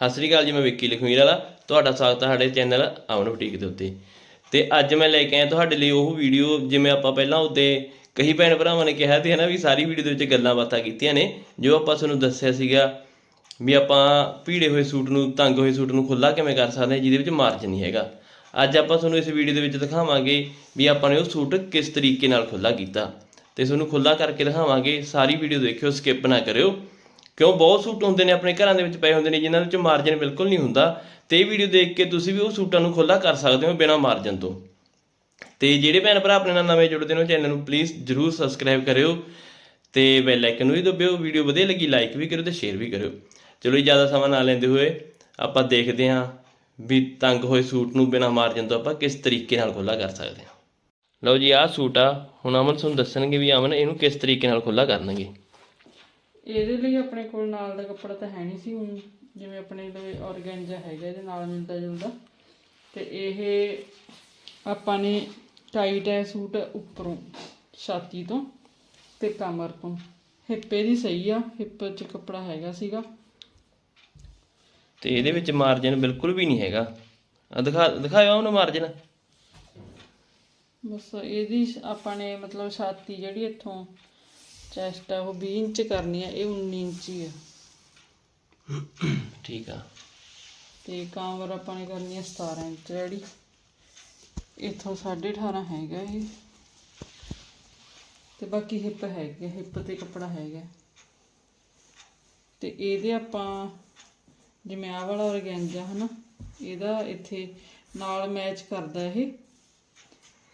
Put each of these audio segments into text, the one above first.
ਸਤਿ ਸ੍ਰੀ ਅਕਾਲ ਜੀ, ਮੈਂ ਵਿੱਕੀ ਲਖਮੀਰ ਵਾਲਾ। ਤੁਹਾਡਾ ਸਵਾਗਤ ਹੈ ਸਾਡੇ ਚੈਨਲ ਆਮਨ ਬੁਟੀਕ ਦੇ ਉੱਤੇ। ਤੇ ਅੱਜ ਮੈਂ ਲੈ ਕੇ ਆਇਆ ਤੁਹਾਡੇ ਲਈ ਉਹ ਵੀਡੀਓ, ਜਿਵੇਂ ਆਪਾਂ ਪਹਿਲਾਂ ਉੱਤੇ ਕਈ ਭੈਣ ਭਰਾਵਾਂ ਨੇ ਕਿਹਾ ਤੇ ਹੈ ਨਾ ਵੀ ਸਾਰੀ ਵੀਡੀਓ ਦੇ ਵਿੱਚ ਗੱਲਾਂ ਬਾਤਾਂ ਕੀਤੀਆਂ ਨੇ, ਜੋ ਆਪਾਂ ਤੁਹਾਨੂੰ ਦੱਸਿਆ ਸੀਗਾ ਵੀ ਆਪਾਂ ਭੀੜੇ ਹੋਏ ਸੂਟ ਨੂੰ, ਤੰਗ ਹੋਏ ਸੂਟ ਨੂੰ ਖੁੱਲਾ ਕਿਵੇਂ ਕਰ ਸਕਦੇ ਹਾਂ, ਜਿਹਦੇ ਵਿੱਚ ਮਾਰਜਨ ਨਹੀਂ ਹੈਗਾ। ਅੱਜ ਆਪਾਂ ਤੁਹਾਨੂੰ ਇਸ ਵੀਡੀਓ ਦੇ ਵਿੱਚ ਦਿਖਾਵਾਂਗੇ ਵੀ ਆਪਾਂ ਨੇ ਉਹ ਸੂਟ ਕਿਸ ਤਰੀਕੇ ਨਾਲ ਖੁੱਲਾ ਕੀਤਾ। ਤੇ ਤੁਹਾਨੂੰ ਖੁੱਲਾ ਕਰਕੇ ਦਿਖਾਵਾਂਗੇ, ਸਾਰੀ ਵੀਡੀਓ ਦੇਖਿਓ, ਸਕਿਪ ਨਾ ਕਰਿਓ। ਕਿਉਂ? ਬਹੁਤ ਸੂਟ ਹੁੰਦੇ ਨੇ, ਆਪਣੇ ਘਰਾਂ ਦੇ ਵਿੱਚ ਪਏ ਹੁੰਦੇ ਨੇ, ਜਿਨ੍ਹਾਂ ਵਿੱਚ ਮਾਰਜਨ ਬਿਲਕੁਲ ਨਹੀਂ ਹੁੰਦਾ। ਤੇ ਇਹ ਵੀਡੀਓ ਦੇਖ ਕੇ ਤੁਸੀਂ ਵੀ ਉਹ ਸੂਟਾਂ ਨੂੰ ਖੁੱਲਾ ਕਰ ਸਕਦੇ ਹੋ ਬਿਨਾਂ ਮਾਰਜਨ ਤੋਂ। ਤੇ ਜਿਹੜੇ ਭੈਣ ਭਰਾ ਆਪਣੇ ਨਾਲ ਨਵੇਂ ਜੁੜਦੇ ਨੇ, ਉਹ ਚੈਨਲ ਨੂੰ ਪਲੀਜ਼ ਜਰੂਰ ਸਬਸਕ੍ਰਾਈਬ ਕਰਿਓ ਤੇ ਬੈਲ ਆਈਕਨ ਨੂੰ ਵੀ ਦਬਾਇਓ ਵੀਡੀਓ ਵਧੀਆ ਲੱਗੀ ਲਾਈਕ ਵੀ ਕਰਿਓ ਤੇ ਸ਼ੇਅਰ ਵੀ ਕਰਿਓ। ਚਲੋ ਜੀ, ਜ਼ਿਆਦਾ ਸਮਾਂ ਨਾ ਲੈਂਦੇ ਹੋਏ ਆਪਾਂ ਦੇਖਦੇ ਹਾਂ ਵੀ ਤੰਗ ਹੋਏ ਸੂਟ ਨੂੰ ਬਿਨਾਂ ਮਾਰਜਨ ਤੋਂ ਆਪਾਂ ਕਿਸ ਤਰੀਕੇ ਨਾਲ ਖੁੱਲਾ ਕਰ ਸਕਦੇ ਹਾਂ। ਲਓ ਜੀ, ਆਹ ਸੂਟ ਆ। ਹੁਣ ਅਮਨ ਤੁਹਾਨੂੰ ਦੱਸਣਗੇ ਵੀ ਅਮਨ ਇਹਨੂੰ ਕਿਸ ਤਰੀਕੇ ਨਾਲ ਖੁੱਲਾ ਕਰਨਗੇ। ਇਹਦੇ ਲਈ ਆਪਣੇ ਕੋਲ ਨਾਲ ਦਾ ਕੱਪੜਾ ਤਾਂ ਹੈ ਨਹੀਂ ਸੀ ਹੁਣ ਜਿਵੇਂ ਆਪਣੇ ਲਈ ਔਰਗੈਂਜਾ ਹੈਗਾ ਇਹਦੇ ਨਾਲ ਮਿਲਦਾ ਜੁਲਦਾ। ਤੇ ਇਹ ਆਪਾਂ ਨੇ ਟਾਈਟ ਹੈ ਸੂਟ ਉੱਪਰੋਂ ਛਾਤੀ ਤੋਂ ਤੇ ਕਮਰ ਤੋਂ। ਹਿੱਪ ਇਹਦੀ ਸਹੀ ਆ ਹਿੱਪ 'ਚ ਕੱਪੜਾ ਹੈਗਾ ਸੀਗਾ। ਤੇ ਇਹਦੇ ਵਿੱਚ ਮਾਰਜਨ ਬਿਲਕੁਲ ਵੀ ਨਹੀਂ ਹੈਗਾ। ਆ ਦਿਖਾ ਦਿਖਾਇਓ ਉਹਨੂੰ ਮਾਰਜਨ ਬਸ ਇਹਦੀ ਆਪਾਂ ਨੇ ਮਤਲਬ ਛਾਤੀ ਜਿਹੜੀ ਇੱਥੋਂ ਚੈਸਟ ਆ ਉਹ 20 ਇੰਚ ਕਰਨੀ ਆ ਇਹ 19 ਇੰਚ ਹੀ ਆ। ਠੀਕ ਆ। ਤੇ ਕਾਂਵਰ ਆਪਾਂ ਨੇ ਕਰਨੀ ਹੈ 17 ਇੰਚ ਜਿਹੜੀ। ਇੱਥੋਂ 18.5 ਹੈਗਾ ਇਹ। ਤੇ ਬਾਕੀ ਹਿੱਪ ਹੈਗੇ ਹਿੱਪ ਤੇ ਕੱਪੜਾ ਹੈਗਾ। ਤੇ ਇਹਦੇ ਆਪਾਂ ਜਿਵੇਂ ਆਹ ਵਾਲਾ ਔਰਗੈਂਜਾ ਹਨਾ ਇਹਦਾ ਇੱਥੇ ਨਾਲ ਮੈਚ ਕਰਦਾ ਇਹ।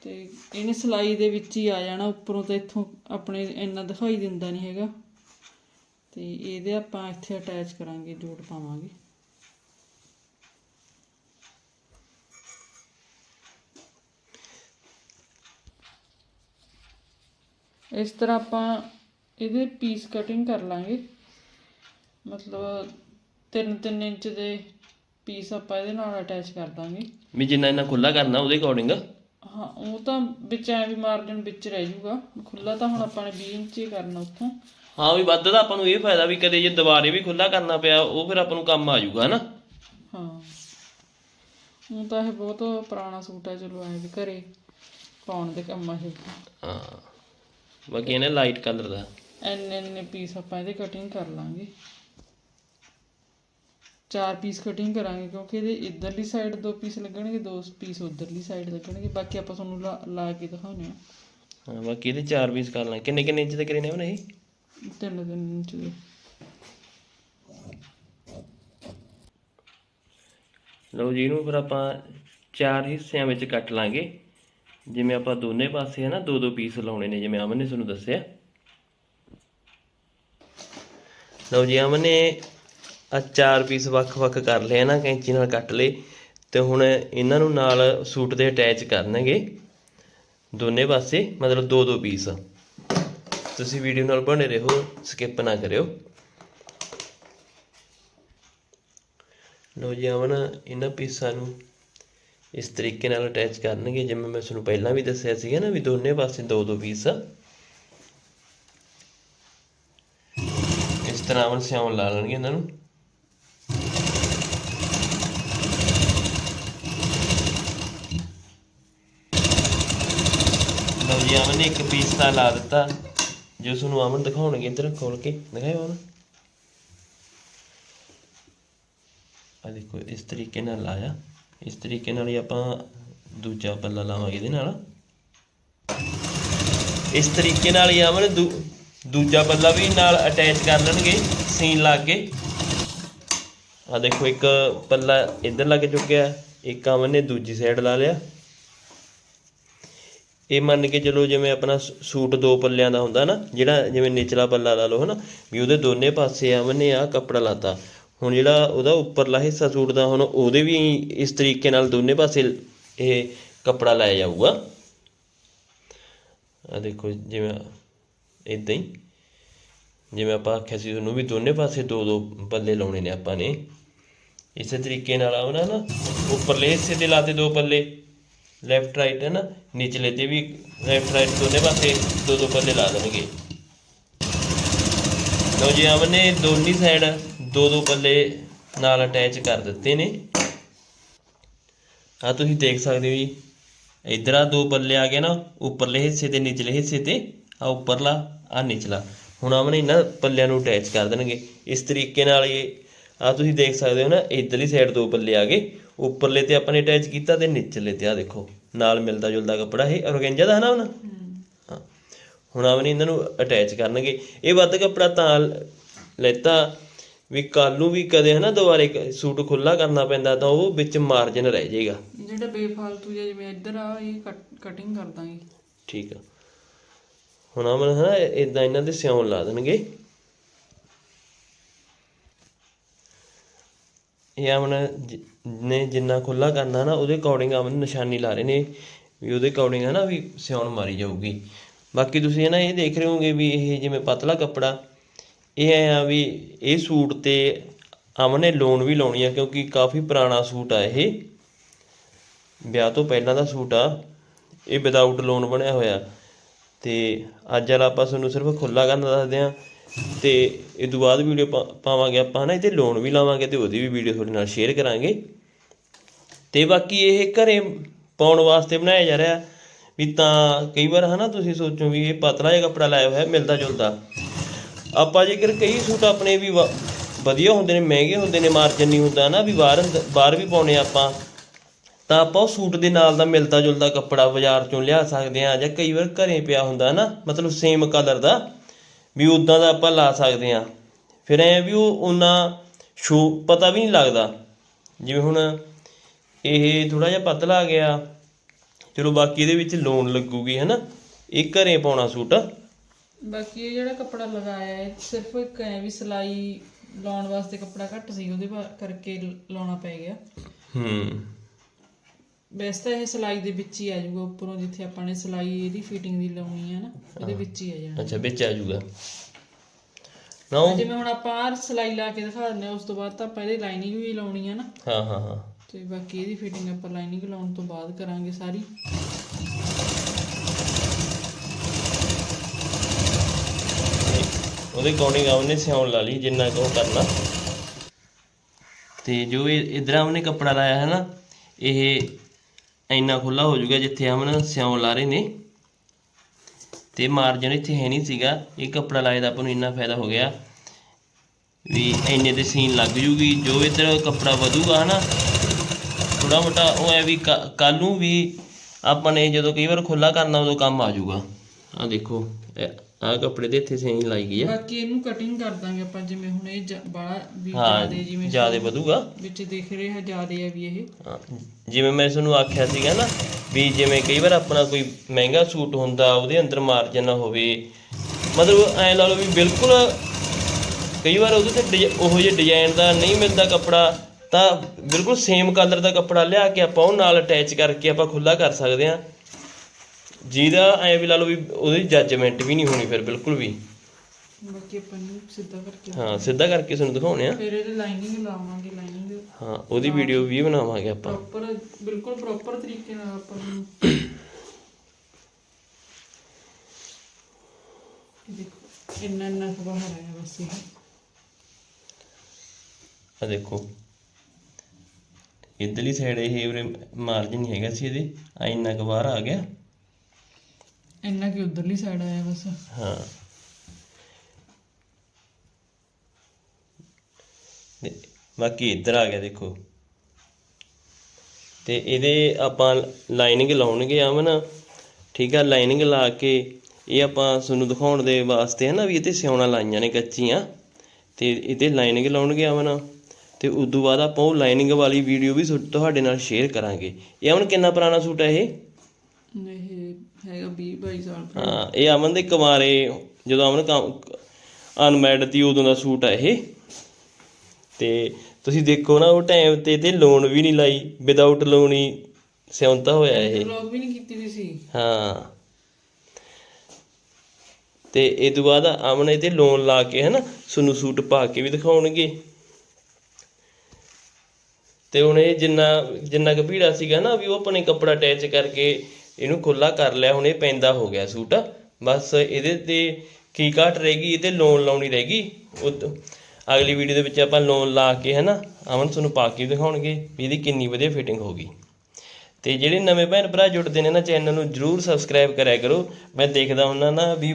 ਤੇ ਇਹਨੇ ਸਲਾਈ ਦੇ ਵਿੱਚ ਹੀ ਆ ਜਾਣਾ, ਉੱਪਰੋਂ ਤਾਂ ਇੱਥੋਂ ਆਪਣੇ ਇੰਨਾ ਦਿਖਾਈ ਦਿੰਦਾ ਨਹੀਂ ਹੈਗਾ। ਤੇ ਇਹਦੇ ਆਪਾਂ ਇੱਥੇ ਅਟੈਚ ਕਰਾਂਗੇ, ਜੋੜ ਪਾਵਾਂਗੇ। ਇਸ ਤਰ੍ਹਾਂ ਆਪਾਂ ਇਹਦੇ ਪੀਸ ਕਟਿੰਗ ਕਰ ਲਾਂਗੇ। ਮਤਲਬ 3-3 ਇੰਚ ਦੇ ਪੀਸ ਆਪਾਂ ਇਹਦੇ ਨਾਲ ਅਟੈਚ ਕਰ ਦਾਂਗੇ। ਵੀ ਜਿੰਨਾ ਇਹਨਾਂ ਖੁੱਲਾ ਕਰਨਾ, ਉਹਦੇ ਅਕੋਰਡਿੰਗ ਹਾਂ ਉਹ ਤਾਂ ਵਿੱਚ ਐ ਵੀ ਮਾਰਜਨ ਵਿੱਚ ਰਹਿ ਜਾਊਗਾ। ਖੁੱਲਾ ਤਾਂ ਹੁਣ ਆਪਾਂ ਨੇ 20 ਇੰਚ ਹੀ ਕਰਨਾ ਉੱਥੋਂ। ਹਾਂ ਵੀ ਵੱਧ ਦਾ ਆਪਾਂ ਨੂੰ ਇਹ ਫਾਇਦਾ ਵੀ ਕਦੇ ਜੇ ਦੁਬਾਰੇ ਵੀ ਖੁੱਲਾ ਕਰਨਾ ਪਿਆ ਉਹ ਫਿਰ ਆਪਾਂ ਨੂੰ ਕੰਮ ਆ ਜਾਊਗਾ ਹਨਾ? ਹਾਂ। ਹੁਣ ਤਾਂ ਇਹ ਬਹੁਤ ਪੁਰਾਣਾ ਸੂਟ ਹੈ ਚਲੋ ਐ ਵੀ ਘਰੇ ਪਾਉਣ ਦੇ ਕੰਮ ਆ ਇਹ। ਹਾਂ। ਬਾਕੀ ਇਹਨੇ ਲਾਈਟ ਕਲਰ ਦਾ। ਇੰਨੇ ਇੰਨੇ ਪੀਸ ਆਪਾਂ ਇਹਦੇ ਕਟਿੰਗ ਕਰ ਲਾਂਗੇ। ਚਾਰ ਪੀਸ ਕਟਿੰਗ ਕਰਾਂਗੇ ਕਿਉਂਕਿ ਇਹਦੇ ਇਧਰਲੀ ਸਾਈਡ ਦੋ ਪੀਸ ਲੱਗਣਗੇ ਦੋ ਪੀਸ ਉਧਰਲੀ ਸਾਈਡ ਲੱਗਣਗੇ। ਬਾਕੀ ਆਪਾਂ ਤੁਹਾਨੂੰ ਲਾ- ਲਾ ਕੇ ਦਿਖਾਉਂਦੇ ਆ ਹਾਂ ਬਾਕੀ ਇਹਦੇ ਚਾਰ ਪੀਸ ਕਰ ਲਾਂ ਕਿੰਨੇ ਕਿੰਨੇ ਇੰਚ ਦੇ ਕਰੇ ਨੇ ਉਹਨੇ ਇਹ? ਤਿੰਨ ਤਿੰਨ ਇੰਚ ਦੇ। ਲਓ ਜੀ ਇਹਨੂੰ ਫਿਰ ਆਪਾਂ ਚਾਰ ਹਿੱਸਿਆਂ ਵਿੱਚ ਕੱਟ ਲਾਂਗੇ। ਜਿਵੇਂ ਆਪਾਂ ਦੋਨੇ ਪਾਸੇ ਹੈ ਨਾ ਦੋ ਦੋ ਪੀਸ ਲਾਉਣੇ ਨੇ ਜਿਵੇਂ ਅਮਨ ਨੇ ਤੁਹਾਨੂੰ ਦੱਸਿਆ। ਲਓ ਜੀ ਅਮਨ ਨੇ ਆ ਚਾਰ ਪੀਸ ਵੱਖ-ਵੱਖ ਕਰ ਲਏ ਨਾ ਕੈਂਚੀ ਨਾਲ ਕੱਟ ਲਏ ਤੇ ਹੁਣ ਇਹਨਾਂ ਨੂੰ ਨਾਲ ਸੂਟ ਦੇ ਅਟੈਚ ਕਰਨਗੇ ਦੋਨੇ ਪਾਸੇ, ਮਤਲਬ ਦੋ ਦੋ ਪੀਸ ਤੁਸੀਂ ਵੀਡੀਓ ਨਾਲ ਬਣੇ ਰਹੋ ਸਕਿਪ ਨਾ ਕਰਿਓ। ਲਓ ਜੀ, ਅਮਨ, ਇਹਨਾਂ ਪੀਸਾਂ ਨੂੰ ਇਸ ਤਰੀਕੇ ਨਾਲ ਅਟੈਚ ਕਰਨਗੇ, ਜਿਵੇਂ ਮੈਂ ਤੁਹਾਨੂੰ ਪਹਿਲਾਂ ਵੀ ਦੱਸਿਆ ਸੀਗਾ ਨਾ ਵੀ ਦੋਨੇ ਪਾਸੇ ਦੋ ਦੋ ਪੀਸ ਇਸ ਤਰ੍ਹਾਂ ਅਮਨ ਸਿਆਉਣ ਲਾ ਲੈਣਗੇ ਇਹਨਾਂ ਨੂੰ। ਲਓ ਅਮਨ ਨੇ ਇੱਕ ਪੀਸ ਤਾਂ ਲਾ ਦਿੱਤਾ, ਜੋ ਤੁਹਾਨੂੰ ਅਮਨ ਦਿਖਾਉਣਗੇ, ਇੱਧਰ ਖੋਲ ਕੇ, ਦਿਖਾਇਓ ਅਮਨ। ਆ ਦੇਖੋ, ਇਸ ਤਰੀਕੇ ਨਾਲ ਲਾਇਆ। ਇਸ ਤਰੀਕੇ ਨਾਲ ਹੀ ਆਪਾਂ ਦੂਜਾ ਪੱਲਾ ਲਾਵਾਂਗੇ ਇਹਦੇ ਨਾਲ। ਇਸ ਤਰੀਕੇ ਨਾਲ ਹੀ ਆਵਣ ਦੂ- ਦੂਜਾ ਪੱਲਾ ਵੀ ਨਾਲ ਅਟੈਚ ਕਰ ਲੈਣਗੇ ਸੀਨ ਲਾ ਕੇ। ਆ ਦੇਖੋ, ਇੱਕ ਪੱਲਾ ਇੱਧਰ ਲੱਗ ਚੁੱਕਿਆ, ਇੱਕ ਅਮਨ ਨੇ ਦੂਜੀ ਸਾਈਡ ਲਾ ਲਿਆ। ਇਹ ਮੰਨ ਕੇ ਚਲੋ ਜਿਵੇਂ ਆਪਣਾ ਸੂਟ ਦੋ ਪੱਲਿਆਂ ਦਾ ਹੁੰਦਾ ਨਾ, ਜਿਹੜਾ ਜਿਵੇਂ ਨਿਚਲਾ ਪੱਲਾ ਲਾ ਲਓ ਹਨਾ, ਵੀ ਉਹਦੇ ਦੋਨੇ ਪਾਸੇ ਆਵਣ ਨੇ ਆ ਕੱਪੜਾ ਲਾਤਾ। ਹੁਣ ਜਿਹੜਾ ਉਹਦਾ ਉੱਪਰਲਾ ਹਿੱਸਾ ਸੂਟ ਦਾ, ਹੁਣ ਉਹਦੇ ਵੀ ਇਸ ਤਰੀਕੇ ਨਾਲ ਦੋਨੇ ਪਾਸੇ ਇਹ ਕੱਪੜਾ ਲਾਇਆ ਜਾਊਗਾ। ਆ ਦੇਖੋ ਜਿਵੇਂ ਇਦਾਂ ਹੀ, ਜਿਵੇਂ ਆਪਾਂ ਆਖਿਆ ਸੀ ਤੁਹਾਨੂੰ ਵੀ ਦੋਨੇ ਪਾਸੇ ਦੋ ਦੋ ਪੱਲੇ ਲਾਉਣੇ ਨੇ ਆਪਾਂ ਨੇ। ਇਸੇ ਤਰੀਕੇ ਨਾਲ ਆਉਣਾ ਨਾ ਉੱਪਰਲੇ ਹਿੱਸੇ ਦੇ ਲਾਤੇ ਦੋ ਪੱਲੇ। ਲੈਫਟ ਰਾਈਟ ਹੈ ਨਾ? ਨਿਚਲੇ ਤੇ ਵੀ ਲੈਫਟ ਰਾਈਟ ਦੋਨੇ ਪਾਸੇ ਦੋ ਦੋ ਪੱਲੇ ਲਾ ਦੇਣਗੇ। ਲਓ ਜੀ ਆਮਨੇ ਦੋਨੀ ਸਾਈਡ ਦੋ ਦੋ ਪੱਲੇ ਨਾਲ ਅਟੈਚ ਕਰ ਦਿੱਤੇ ਨੇ। ਆ ਤੁਸੀਂ ਦੇਖ ਸਕਦੇ ਹੋ ਜੀ, ਇਧਰ ਆ ਦੋ ਪੱਲੇ ਆ ਗਏ ਨਾ, ਉੱਪਰਲੇ ਹਿੱਸੇ ਤੇ ਨਿਚਲੇ ਹਿੱਸੇ ਤੇ ਆ ਉੱਪਰਲਾ ਆ ਨਿਚਲਾ। ਹੁਣ ਆਮਨੇ ਇਹਨਾਂ ਪੱਲਿਆਂ ਨੂੰ ਅਟੈਚ ਕਰ ਦੇਣਗੇ। ਇਸ ਤਰੀਕੇ ਨਾਲ ਇਹ ਆ ਤੁਸੀਂ ਦੇਖ ਸਕਦੇ ਹੋ ਨਾ, ਇਧਰਲੀ ਸਾਈਡ ਦੋ ਪੱਲੇ ਆ ਗਏ। ਉੱਪਰਲੇ ਤੇ ਆਪਾਂ ਨੇ ਅਟੈਚ ਕੀਤਾ ਤੇ ਨਿਚਲੇ ਤੇ ਆ ਦੇਖੋ ਨਾਲ ਮਿਲਦਾ ਜੁਲਦਾ ਕੱਪੜਾ ਇਹ ਔਰਗੈਂਜਾ ਦਾ ਹੈ ਨਾ ਹੁਣ ਹਾਂ। ਹੁਣ ਆਵਨੇ ਇਹਨਾਂ ਨੂੰ ਅਟੈਚ ਕਰਨਗੇ। ਇਹ ਵੱਧ ਕੱਪੜਾ ਤਾਂ ਲੈਤਾ ਵੀ ਕੱਲ ਨੂੰ ਵੀ ਕਦੇ ਹਨਾ ਦੁਬਾਰੇ ਸੂਟ ਖੁੱਲਾ ਕਰਨਾ ਪੈਂਦਾ ਤਾਂ ਉਹ ਵਿੱਚ ਮਾਰਜਨ ਰਹਿ ਜਾਏਗਾ। ਜਿਹੜਾ ਬੇਫਾਲਤੂ ਜਿਹਾ ਜਿਵੇਂ ਇੱਧਰ ਆ ਇਹ ਕਟਿੰਗ ਕਰ ਦਾਂਗੇ। ਠੀਕ ਆ। ਹੁਣ ਆਮਨ ਹਨਾ ਇਦਾਂ ਇਹਨਾਂ ਦੇ ਸਿਉਣ ਲਾ ਦੇਣਗੇ। ਇਹ ਅਮਨ ਜ- ਨੇ ਜਿੰਨਾ ਖੁੱਲਾ ਕਰਨਾ ਨਾ, ਉਹਦੇ ਅਕੋਰਡਿੰਗ ਅਮਨ ਨਿਸ਼ਾਨੀ ਲਾ ਰਹੇ ਨੇ ਵੀ ਉਹਦੇ ਅਕੋਰਡਿੰਗ ਨਾ ਵੀ ਸਿਉਣ ਮਾਰੀ ਜਾਊਗੀ। ਬਾਕੀ ਤੁਸੀਂ ਨਾ ਇਹ ਦੇਖ ਰਹੇ ਹੋਗੇ ਵੀ ਇਹ ਜਿਵੇਂ ਪਤਲਾ ਕੱਪੜਾ, ਇਹ ਐ ਆ ਵੀ ਇਹ ਸੂਟ ਤੇ ਅਮਨ ਨੇ ਲੋਨ ਵੀ ਲਾਉਣੀ ਆ, ਕਿਉਂਕਿ ਕਾਫੀ ਪੁਰਾਣਾ ਸੂਟ ਆ ਇਹ। ਵਿਆਹ ਤੋਂ ਪਹਿਲਾਂ ਦਾ ਸੂਟ ਆ, ਇਹ ਵਿਦਆਊਟ ਲੋਨ ਬਣਿਆ ਹੋਇਆ। ਤੇ ਅੱਜ ਵਾਲਾ ਆਪਾਂ ਤੁਹਾਨੂੰ ਸਿਰਫ ਖੁੱਲਾ ਕਰਨ ਦੱਸਦੇ ਆ। ਤੇ ਇਹ ਤੋਂ ਬਾਅਦ ਵੀਡੀਓ ਪਾਵਾਂਗੇ ਆਪਾਂ ਨਾ ਇਹਤੇ ਲੋਨ ਵੀ ਲਾਵਾਂਗੇ ਤੇ ਉਹਦੀ ਵੀ ਵੀਡੀਓ ਤੁਹਾਡੇ ਨਾਲ ਸ਼ੇਅਰ ਕਰਾਂਗੇ। ਤੇ ਬਾਕੀ ਇਹ ਘਰੇ ਪਾਉਣ ਵਾਸਤੇ ਬਣਾਇਆ ਜਾ ਰਿਹਾ, ਵੀ ਤਾਂ ਕਈ ਵਾਰ ਹਨਾ ਤੁਸੀਂ ਸੋਚੋ ਵੀ ਇਹ ਪਤਲਾ ਜਿਹਾ ਕੱਪੜਾ ਲਾਇਆ ਹੋਇਆ, ਮਿਲਦਾ ਜੁਲਦਾ। ਆਪਾਂ ਜੇਕਰ ਕਈ ਸੂਟ ਆਪਣੇ ਵੀ ਵਧੀਆ ਹੁੰਦੇ ਨੇ, ਮਹਿੰਗੇ ਹੁੰਦੇ ਨੇ ਮਾਰਜਨ ਨਹੀਂ ਹੁੰਦਾ ਨਾ ਵੀ ਬਾਹਰ ਅੰਦ- ਬਾਹਰ ਵੀ ਪਾਉਣੇ ਆਪਾਂ, ਤਾਂ ਆਪਾਂ ਉਹ ਸੂਟ ਦੇ ਨਾਲ ਦਾ ਮਿਲਦਾ ਜੁਲਦਾ ਕੱਪੜਾ ਬਾਜ਼ਾਰ ਚੋਂ ਲਿਆ ਸਕਦੇ ਆ ਜਾਂ ਕਈ ਵਾਰ ਘਰੇ ਪਿਆ ਹੁੰਦਾ ਨਾ ਮਤਲਬ ਸੇਮ ਕਲਰ ਦਾ। ਵੀ ਉਦਾਂ ਦਾ ਆਪਾਂ ਲਾ ਸਕਦੇ ਆ ਫਿਰ ਐ ਵੀ ਉਹ ਉਹਨਾਂ ਸ਼ੋ ਪਤਾ ਵੀ ਨਹੀਂ ਲੱਗਦਾ। ਜਿਵੇਂ ਹੁਣ ਇਹ ਥੋੜਾ ਜਿਹਾ ਪਤਲਾ ਆ ਗਿਆ। ਚਲੋ ਬਾਕੀ ਇਹਦੇ ਵਿੱਚ ਲੋਨ ਲੱਗੂਗੀ ਹੈਨਾ? ਇਹ ਘਰੇ ਪਾਉਣਾ ਸੂਟ। ਬਾਕੀ ਇਹ ਜਿਹੜਾ ਕੱਪੜਾ ਲਗਾਇਆ ਹੈ ਸਿਰਫ ਇੱਕ ਐ ਵੀ ਸਿਲਾਈ ਲਾਉਣ ਵਾਸਤੇ ਕੱਪੜਾ ਘੱਟ ਸੀ ਉਹਦੇ ਕਰਕੇ ਲਾਉਣਾ ਪੈ ਗਿਆ। ਹੂੰ। ਵੈਸੇ ਤਾਂ ਇਹ ਸਿਲਾਈ ਦੇ ਵਿੱਚ ਹੀ ਆ ਜਾਊਗਾ ਉੱਪਰੋਂ ਜਿੱਥੇ ਆਪਾਂ ਨੇ ਸਿਲਾਈ ਇਹਦੀ ਫਿਟਿੰਗ ਦੀ ਲਾਉਣੀ ਹੈ ਨਾ ਉਹਦੇ ਵਿੱਚ ਹੀ ਆ ਜਾਣਾ। ਅੱਛਾ ਵਿੱਚ ਆ ਜਾਊਗਾ ਨਾ ਉਹ- ਜਿਵੇਂ ਹੁਣ ਆਪਾਂ ਆਹ ਸਿਲਾਈ ਲਾ ਕੇ ਦਿਖਾ ਦਿੰਦੇ ਹਾਂ ਉਸ ਤੋਂ ਬਾਅਦ ਤਾਂ ਇਹਦੀ ਲਾਈਨਿੰਗ ਵੀ ਲਾਉਣੀ ਹੈ ਨਾ। ਹਾਂ ਹਾਂ ਹਾਂ। ਤੇ ਬਾਕੀ ਇਹਦੀ ਫਿਟਿੰਗ ਆਪਾਂ ਲਾਈਨਿੰਗ ਲਾਉਣ ਤੋਂ ਬਾਅਦ ਕਰਾਂਗੇ ਸਾਰੀ। ਉਹਦੇ ਅਕੋਰਡਿੰਗ ਆਵਨੇ ਸਿਉਣ ਲਾ ਲਈ ਜਿੰਨਾ ਕੁ ਕਰਨਾ। ਤੇ ਜੋ ਇਹ ਇਧਰ ਆਵਨੇ ਕੱਪੜਾ ਲਾਇਆ ਹੈ ਨਾ ਇਹ ਇੰਨਾ ਖੁੱਲਾ ਹੋ ਜਾਊਗਾ ਜਿੱਥੇ ਆਵਨ ਸਿਉਣ ਲਾ ਰਹੇ ਨੇ। ਤੇ ਮਾਰਜਨ ਇੱਥੇ ਹੈ ਨਹੀਂ ਸੀਗਾ। ਇਹ ਕੱਪੜਾ ਲਾਏ ਦਾ ਆਪਾਂ ਨੂੰ ਇੰਨਾ ਫਾਇਦਾ ਹੋ ਗਿਆ ਵੀ ਇੰਨੇ ਤੇ ਸੀਨ ਲੱਗ ਜੂਗੀ। ਜੋ ਇੱਧਰ ਕੱਪੜਾ ਵਧੂਗਾ ਹਨਾ ਥੋੜਾ ਮੋਟਾ ਉਹ ਹੈ ਵੀ ਕੱਲ ਨੂੰ ਵੀ ਆਪਾਂ ਨੇ ਜਦੋਂ ਕਈ ਵਾਰ ਖੁੱਲਾ ਕਰਨਾ, ਉਦੋਂ ਕੰਮ ਆ ਜਾਊਗਾ ਆ ਦੇਖੋ ਆ ਕੱਪੜੇ ਦੇ ਇੱਥੇ ਸੇਂ ਲਾਈ ਗਈ ਆ। ਬਾਕੀ ਇਹਨੂੰ ਕਟਿੰਗ ਕਰ ਦਾਂਗੇ ਆਪਾਂ ਜਿਵੇਂ ਹੁਣ ਇਹ ਜ- ਬਾਹਲਾ ਵੀ ਹਾਂ ਜ਼ਿਆਦੇ ਜਿਵੇਂ ਜ਼ਿਆਦਾ ਵਧੂਗਾ। ਵਿੱਚ ਦਿਖ ਰਿਹਾ ਜ਼ਿਆਦੇ ਆ ਵੀ ਇਹ। ਹਾਂ, ਜਿਵੇਂ ਮੈਂ ਤੁਹਾਨੂੰ ਆਖਿਆ ਸੀਗਾ ਨਾ ਵੀ ਜਿਵੇਂ ਕਈ ਵਾਰ ਆਪਣਾ ਕੋਈ ਮਹਿੰਗਾ ਸੂਟ ਹੁੰਦਾ ਉਹਦੇ ਅੰਦਰ ਮਾਰਜਨ ਨਾ ਹੋਵੇ ਮਤਲਬ ਐ ਲਾ ਲਓ ਵੀ ਬਿਲਕੁਲ ਕਈ ਵਾਰ ਉਹਦੇ ਤੇ ਡਿਜ਼- ਉਹੋ ਜਿਹੇ ਡਿਜ਼ਾਈਨ ਦਾ ਨਹੀਂ ਮਿਲਦਾ ਕੱਪੜਾ ਤਾਂ ਬਿਲਕੁਲ ਸੇਮ ਕਲਰ ਦਾ ਕੱਪੜਾ ਲਿਆ ਕੇ ਆਪਾਂ ਉਹ ਨਾਲ ਅਟੈਚ ਕਰਕੇ ਆਪਾਂ ਖੁੱਲਾ ਕਰ ਸਕਦੇ ਆ ਜਿਹਦਾ ਐ ਵੀ ਲਾ ਲਓ ਵੀ ਉਹਦੀ ਜੱਜਮੈਂਟ ਵੀ ਨਹੀਂ ਹੋਣੀ ਫਿਰ ਬਿਲਕੁਲ ਵੀ। ਬਾਕੀ ਆਪਾਂ ਨੂੰ ਸਿੱਧਾ ਕਰਕੇ ਹਾਂ ਸਿੱਧਾ ਕਰਕੇ ਤੁਹਾਨੂੰ ਦਿਖਾਉਣੇ ਆ। ਫਿਰ ਇਹਦੇ ਲਾਈਨਿੰਗ ਲਾਵਾਂਗੇ ਲਾਈਨਿੰਗ ਹਾਂ ਉਹਦੀ ਵੀਡੀਓ ਵੀ ਬਣਾਵਾਂਗੇ ਆਪਾਂ। ਪ੍ਰੋਪਰ ਬਿਲਕੁਲ ਪ੍ਰੋਪਰ ਤਰੀਕੇ ਨਾਲ ਆਪਾਂ ਨੂੰ ਇਹ ਦੇਖੋ ਇੰਨਾ ਇੰਨਾ ਕੁ ਬਾਹਰ ਆਇਆ ਬਸ ਇਹ। ਆ ਦੇਖੋ। ਇਧਰਲੀ ਸਾਈਡ ਇਹ ਮਾਰਜਨ ਹੈਗਾ ਸੀ ਇਹਦੇ ਆ ਇੰਨਾ ਕੁ ਬਾਹਰ ਆ ਗਿਆ। ਇੰਨਾ ਕਿ ਉਧਰਲੀ ਸਾਈਡ ਆਇਆ ਬਸ। ਹਾਂ। ਤੇ ਬਾਕੀ ਇੱਧਰ ਆ ਗਿਆ ਦੇਖੋ। ਤੇ ਇਹਦੇ ਆਪਾਂ ਲਾਈਨਿੰਗ ਲਾਉਣਗੇ ਆਮਨ ਠੀਕ ਆ ਲਾਈਨਿੰਗ ਲਾ ਕੇ ਇਹ ਆਪਾਂ ਤੁਹਾਨੂੰ ਦਿਖਾਉਣ ਦੇ ਵਾਸਤੇ ਹੈ ਨਾ ਵੀ ਇਹ ਤੇ ਸਿਉਣਾ ਲਾਈਆਂ ਨੇ ਕੱਚੀਆਂ। ਤੇ ਇਹਦੇ ਲਾਈਨਿੰਗ ਲਾਉਣਗੇ ਆਮਨ ਤੇ ਉਦੋਂ ਬਾਅਦ ਆਪਾਂ ਉਹ ਲਾਈਨਿੰਗ ਵਾਲੀ ਵੀਡੀਓ ਵੀ ਤੁਹਾਡੇ ਨਾਲ ਸ਼ੇਅਰ ਕਰਾਂਗੇ। ਇਹ ਆਮਨ ਕਿੰਨਾ ਪੁਰਾਣਾ ਸੂਟ ਹੈ ਇਹ? ਹੈਗਾ 20 22 ਸਾਲ ਪੁਰਾਣਾ। ਹਾਂ ਇਹ ਅਮਨ ਦੇ ਕੁਮਾਰੇ ਜਦੋਂ ਅਮਨ ਅਨਮੈਰਿਡ ਤੀ ਉਦੋਂ ਦਾ ਸੂਟ ਆ ਇਹ। ਤੇ ਤੁਸੀਂ ਦੇਖੋ ਨਾ ਉਹ ਟਾਈਮ ਤੇ ਤੇ ਲੋਨ ਵੀ ਨਹੀਂ ਲਾਈ ਵਿਦਆਊਟ ਲੋਨ ਹੀ ਸਿਉਂਤਾ ਹੋਇਆ ਇਹ। ਵਲੌਗ ਵੀ ਨਹੀਂ ਕੀਤੀ ਦੀ ਸੀ। ਹਾਂ। ਤੇ ਇਹ ਤੋਂ ਬਾਅਦ ਅਮਨ ਇਹ ਤੇ ਲੋਨ ਲਾ ਕੇ ਹਨਾ ਤੁਹਾਨੂੰ ਸੂਟ ਪਾ ਕੇ ਵੀ ਦਿਖਾਉਣਗੇ। ਤੇ ਹੁਣ ਇਹ ਜਿੰਨਾ ਜਿੰਨਾ ਕੁ ਭੀੜਾ ਸੀਗਾ ਨਾ ਵੀ ਉਹ ਆਪਣੇ ਕੱਪੜਾ ਅਟੈਚ ਕਰਕੇ ਇਹਨੂੰ ਖੁੱਲਾ ਕਰ ਲਿਆ, ਹੁਣ ਇਹ ਪੈਂਦਾ ਹੋ ਗਿਆ ਸੂਟ। ਬਸ ਇਹਦੇ ਤੇ ਕੀ ਘਾਟ ਰਹੇਗੀ? ਇਹ ਤੇ ਲੋਨ ਲਾਉਣੀ ਰਹੇਗੀ। ਉਹ ਅਗਲੀ ਵੀਡੀਓ ਦੇ ਵਿੱਚ ਆਪਾਂ ਲੋਨ ਲਾ ਕੇ ਹਨਾ, ਅਮਨ ਤੁਹਾਨੂੰ ਪਾ ਕੇ ਵੀ ਦਿਖਾਉਣਗੇ ਵੀ ਇਹਦੀ ਕਿੰਨੀ ਵਧੀਆ ਫਿਟਿੰਗ ਹੋਗੀ ਤੇ ਜਿਹੜੇ ਨਵੇਂ ਭੈਣ ਭਰਾ ਜੁੜਦੇ ਨੇ ਨਾ ਚੈਨਲ ਨੂੰ ਜਰੂਰ ਸਬਸਕ੍ਰਾਈਬ ਕਰਿਆ ਕਰੋ। ਮੈਂ ਦੇਖਦਾ ਹੁੰਨਾ ਨਾ ਵੀ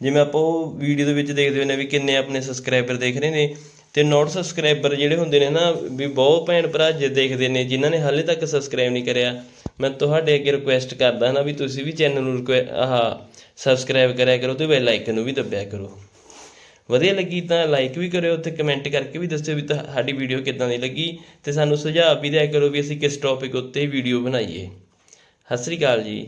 ਜਿਵੇਂ ਆਪਾਂ ਉਹ ਵੀਡੀਓ ਦੇ ਵਿੱਚ ਦੇਖਦੇ ਹੁੰਦੇ ਨੇ ਵੀ ਕਿੰਨੇ ਆਪਣੇ ਸਬਸਕ੍ਰਾਈਬਰ ਦੇਖ ਰਹੇ ਨੇ। ਤੇ ਨੋਟ ਸਬਸਕ੍ਰਾਈਬਰ ਜਿਹੜੇ ਹੁੰਦੇ ਨੇ ਨਾ, ਵੀ ਬਹੁਤ ਭੈਣ ਭਰਾ ਜੇ ਦੇਖਦੇ ਨੇ, ਜਿਨ੍ਹਾਂ ਨੇ ਹਾਲੇ ਤੱਕ ਸਬਸਕ੍ਰਾਈਬ ਨਹੀਂ ਕਰਿਆ, ਮੈਂ ਤੁਹਾਡੇ ਅੱਗੇ ਰਿਕੁਐਸਟ ਕਰਦਾ ਨਾ ਵੀ ਤੁਸੀਂ ਵੀ ਚੈਨਲ ਨੂੰ request- ਆਹ ਸਬਸਕ੍ਰਾਈਬ ਕਰਿਆ ਕਰੋ ਤੇ ਬੈਲ ਆਈਕਨ ਨੂੰ ਵੀ ਦਬਿਆ ਕਰੋ। ਵਧੀਆ ਲੱਗੀ ਤਾਂ ਲਾਈਕ ਵੀ ਕਰਿਓ ਤੇ ਕਮੈਂਟ ਕਰਕੇ ਵੀ ਦੱਸਿਓ ਵੀ ਸਾਡੀ ਵੀਡੀਓ ਕਿੱਦਾਂ ਦੀ ਲੱਗੀ ਤੇ ਸਾਨੂੰ ਸੁਝਾਅ ਵੀ ਦਿਆ ਕਰੋ ਵੀ ਅਸੀਂ ਕਿਸ ਟੌਪਿਕ ਉੱਤੇ ਵੀਡੀਓ ਬਣਾਈਏ। ਸਤਿ ਸ੍ਰੀ ਅਕਾਲ ਜੀ।